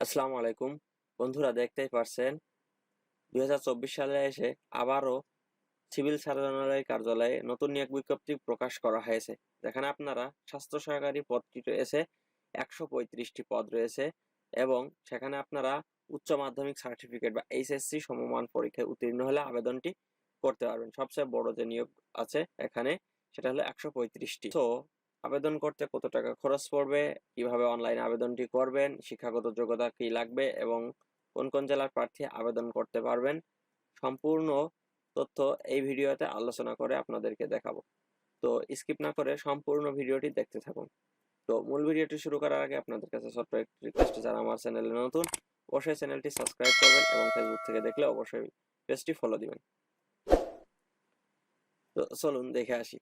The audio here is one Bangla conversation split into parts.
আসসালামু আলাইকুম। বন্ধুরা দেখতেই পারছেন, দুই সালে এসে আবারও সিভিল সার্জনালয় কার্যালয়ে নতুন নিয়োগ বিজ্ঞপ্তি প্রকাশ করা হয়েছে। যেখানে আপনারা স্বাস্থ্য সহকারী পদটি রয়েছে, একশো পঁয়ত্রিশটি পদ রয়েছে এবং সেখানে আপনারা উচ্চ মাধ্যমিক সার্টিফিকেট বা এইচএসসি সমমান পরীক্ষায় উত্তীর্ণ হলে আবেদনটি করতে পারবেন। সবচেয়ে বড় যে নিয়োগ আছে এখানে সেটা হলো একশো পঁয়ত্রিশটি। তো আবেদন করতে কত টাকা খরচ পড়বে? কীভাবে অনলাইনে আবেদনটি করবেন? শিক্ষাগত যোগ্যতা কি লাগবে? এবং কোন কোন জেলার প্রার্থী আবেদন করতে পারবেন? সম্পূর্ণ তথ্য এই ভিডিওতে আলোচনা করে আপনাদেরকে দেখাবো। তো স্কিপ না করে সম্পূর্ণ ভিডিওটি দেখতে থাকুন। তো মূল ভিডিওটি শুরু করার আগে আপনাদের কাছে ছোট্ট একটি রিকোয়েস্ট যারা আমার চ্যানেলে নতুন, অবশ্যই চ্যানেলটি সাবস্ক্রাইব করবেন এবং ফেসবুক থেকে দেখলে অবশ্যই পেজটি ফলো দিবেন। তো চলুন দেখে আসি।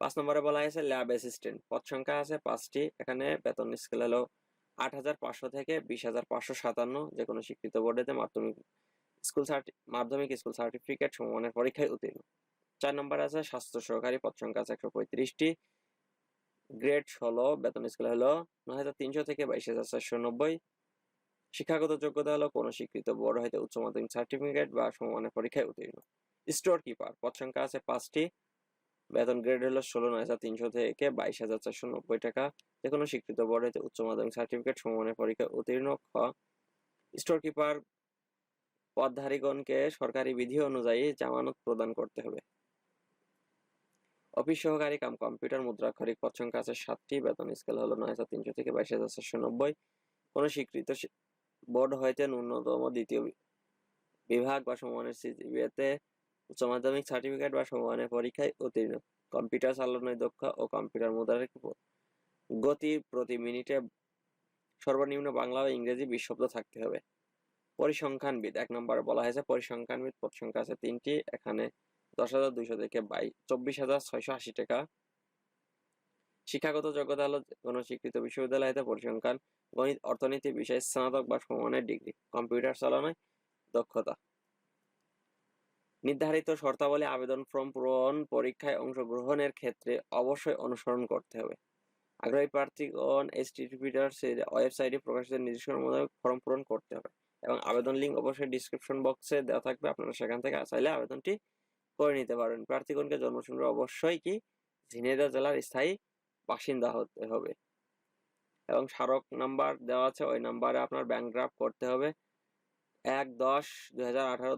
পাঁচ নম্বরে বলা হয়েছে ল্যাব অ্যাসিস্ট্যান্ট। পদ সংখ্যা আছে পাঁচটি। এখানে বেতন স্কেল হলো আট হাজার পাঁচশো থেকে বিশ হাজার পাঁচশো সাতান্ন। যে কোনো স্বীকৃত বোর্ডেতে মাধ্যমিক স্কুল মাধ্যমিক স্কুল সার্টিফিকেট সমমানের পরীক্ষায় উত্তীর্ণ। চার নম্বর আছে স্বাস্থ্য সহকারী, পদ সংখ্যা আছে একশো পঁয়ত্রিশটি। গ্রেড ষোলো, বেতন স্কেল হলো নয় হাজার তিনশো থেকে বাইশ হাজার চারশো নব্বই। শিক্ষাগত যোগ্যতা হলো কোনো স্বীকৃত বোর্ড হইতে উচ্চ মাধ্যমিক সার্টিফিকেট বা সমমানের পরীক্ষায় উত্তীর্ণ। স্টোর কিপার পদ সংখ্যা আছে পাঁচটি। বেতন গ্রেড হলো ষোলো নয় হাজার তিনশো থেকে বাইশ হাজার চারশো নব্বই টাকা। যে কোনো স্বীকৃত বোর্ড উচ্চ মাধ্যমিক সার্টিফিকেট সমমানের পরীক্ষায় উত্তীর্ণ খ। স্টোর কিপার পদধারীগণকে সরকারি বিধি অনুযায়ী জামানত প্রদান করতে হবে। অফিস সহকারী কাম কম্পিউটার মুদ্রাক্ষরিক পদ সংখ্যা আছে সাতটি, বেতন স্কেল হলো নয় হাজার তিনশো থেকে বাইশ হাজার চারশো নব্বই। কোনো স্বীকৃত বোর্ড হইতে ন্যূনতম দ্বিতীয় বিভাগ বা সমমানের সিজিবিএতে উচ্চ মাধ্যমিক সার্টিফিকেট বা সমমানের পরীক্ষায় উত্তীর্ণ। কম্পিউটার চালানোর দক্ষ ও কম্পিউটার মুদ্রার গতি প্রতি মিনিটে সর্বনিম্ন বাংলা ও ইংরেজি বিশ শব্দ থাকতে হবে। পরিসংখ্যানবিদ, এক নম্বরে বলা হয়েছে, পরিসংখ্যানবিদ পদ সংখ্যা আছে তিনটি, এখানে দশ হাজার দুইশো থেকে বাই চব্বিশ হাজার ছয়শো আশি টাকা। শিক্ষাগত যোগ্যতা হলো কোনো স্বীকৃত বিশ্ববিদ্যালয় পরিসংখ্যান, গণিত, অর্থনীতি, বিষয়ে, স্নাতক বা সমমানের ডিগ্রি। কম্পিউটার চালানোয় দক্ষতা। নির্ধারিত শর্তাবলী আবেদন ফর্ম পূরণ পরীক্ষায় অংশগ্রহণের ক্ষেত্রে অবশ্যই অনুসরণ করতে হবে। আগ্রহী প্রার্থীগণ এইচটিটিপিটার্স ওয়েবসাইটে প্রকাশিত নির্দেশনা মোতাবেক ফর্ম পূরণ করতে হবে এবং আবেদন লিঙ্ক অবশ্যই ডিসক্রিপশন বক্সে দেওয়া থাকবে। আপনারা সেখান থেকে চাইলে আবেদনটি করে নিতে পারবেন প্রার্থীগণকে জন্মসূত্র অবশ্যই কি? ঝিনাইদহ জেলার স্থায়ী বাসিন্দা হতে হবে। এবং স্মারক নাম্বার দেওয়া আছে, ওই নাম্বারে আপনার ব্যাংক ড্রাফট করতে হবে। এক দশ দুই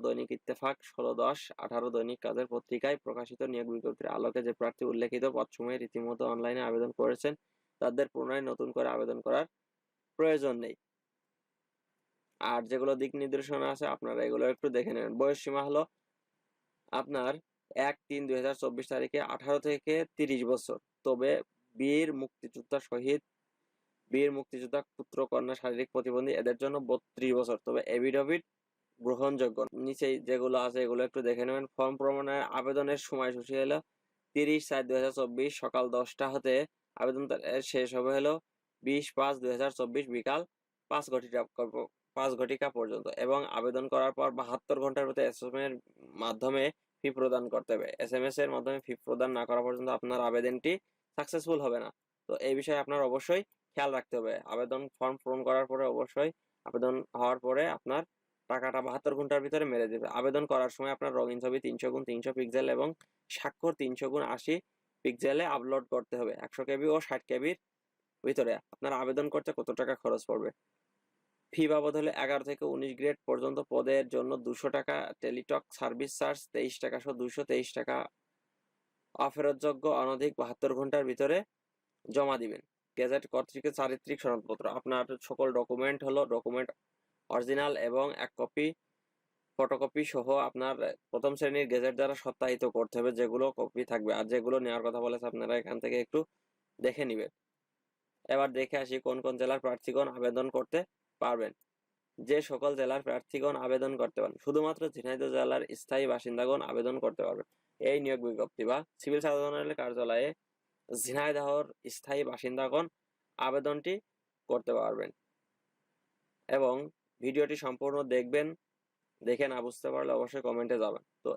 দৈনিক ইত্তেফাক, ষোলো দশ আঠারো দৈনিক কাজের পত্রিকায় প্রকাশিত নিয়োগ বিজ্ঞপ্তির আলোকে যে প্রার্থী উল্লেখিত পদসমূহে রীতিমতো অনলাইনে আবেদন করেছেন, তাদের পুনরায় নতুন করে আবেদন করার প্রয়োজন নেই। আর যেগুলো দিক নির্দেশনা আছে, আপনারা এগুলো একটু দেখে নেবেন বয়স সীমা হলো আপনার এক তিন দুই তারিখে আঠারো থেকে তিরিশ বছর। তবে বীর মুক্তিযোদ্ধা শহীদ বীর মুক্তিযোদ্ধা পুত্র কন্যা শারীরিক প্রতিবন্ধী, এদের জন্য বত্রিশ বছর। তবে এভিডভিট গ্রহণযোগ্য নিচে যেগুলো আছে এগুলো একটু দেখে নেবেন। ফর্ম প্রমাণের আবেদনের সময়সূচি হলো তিরিশ চার দুই হাজার চব্বিশ, সকাল দশটা হতে আবেদন শেষ হবে হলো বিশ পাঁচ দুই হাজার চব্বিশ বিকাল পাঁচ ঘটিকা পাঁচ ঘটিকা পর্যন্ত এবং আবেদন করার পর বাহাত্তর ঘণ্টার ভিতরে এস এর মাধ্যমে ফি প্রদান করতে হবে। এস এম এস এর মাধ্যমে ফি প্রদান না করা পর্যন্ত আপনার আবেদনটি সাকসেসফুল হবে না। তো এই বিষয়ে আপনার অবশ্যই খেয়াল রাখতে হবে। আবেদন ফর্ম পূরণ করার পরে অবশ্যই আবেদন হওয়ার পরে আপনার টাকাটা বাহাত্তর ঘণ্টার ভিতরে মেরে দেবে। আবেদন করার সময় আপনার রঙিন ছবি তিনশো গুণ তিনশো পিক্সেল এবং স্বাক্ষর তিনশো গুণ আশি পিক্সেলে আপলোড করতে হবে। একশো কেবি ও ষাট কেবির ভিতরে আপনার আবেদন করতে কত টাকা খরচ পড়বে? ফি বাবদ হলে এগারো থেকে উনিশ গ্রেড পর্যন্ত পদের জন্য দুশো টাকা, টেলিটক সার্ভিস চার্জ তেইশ টাকা সহ দুশো তেইশ টাকা অফেরতযোগ্য অনধিক বাহাত্তর ঘণ্টার ভিতরে জমা দিবেন। গেজেট কর্তৃকের চারিত্রিক সনদপত্র আপনার সকল ডকুমেন্ট হলো ডকুমেন্ট অরিজিনাল এবং এক কপি ফটোকপি সহ আপনার প্রথম শ্রেণির গেজেট দ্বারা সত্যায়িত করতে হবে, যেগুলো কপি থাকবে। আর যেগুলো নেওয়ার কথা বলেছে, আপনারা এখান থেকে একটু দেখে নেবেন। এবার দেখে আসি কোন কোন জেলার প্রার্থীগণ আবেদন করতে পারবেন। যে সকল জেলার প্রার্থীগণ আবেদন করতে পারেন শুধুমাত্র ঝিনাইদহ জেলার স্থায়ী বাসিন্দাগণ আবেদন করতে পারবেন। এই নিয়োগ বিজ্ঞপ্তি বা সিভিল সার্জনালের কার্যালয়ে ঝিনাইদহর স্থায়ী বাসিন্দাগণ আবেদনটি করতে পারবেন এবং ভিডিওটি সম্পূর্ণ দেখবেন, দেখে না বুঝতে পারলে অবশ্যই কমেন্টে যাবেন। তো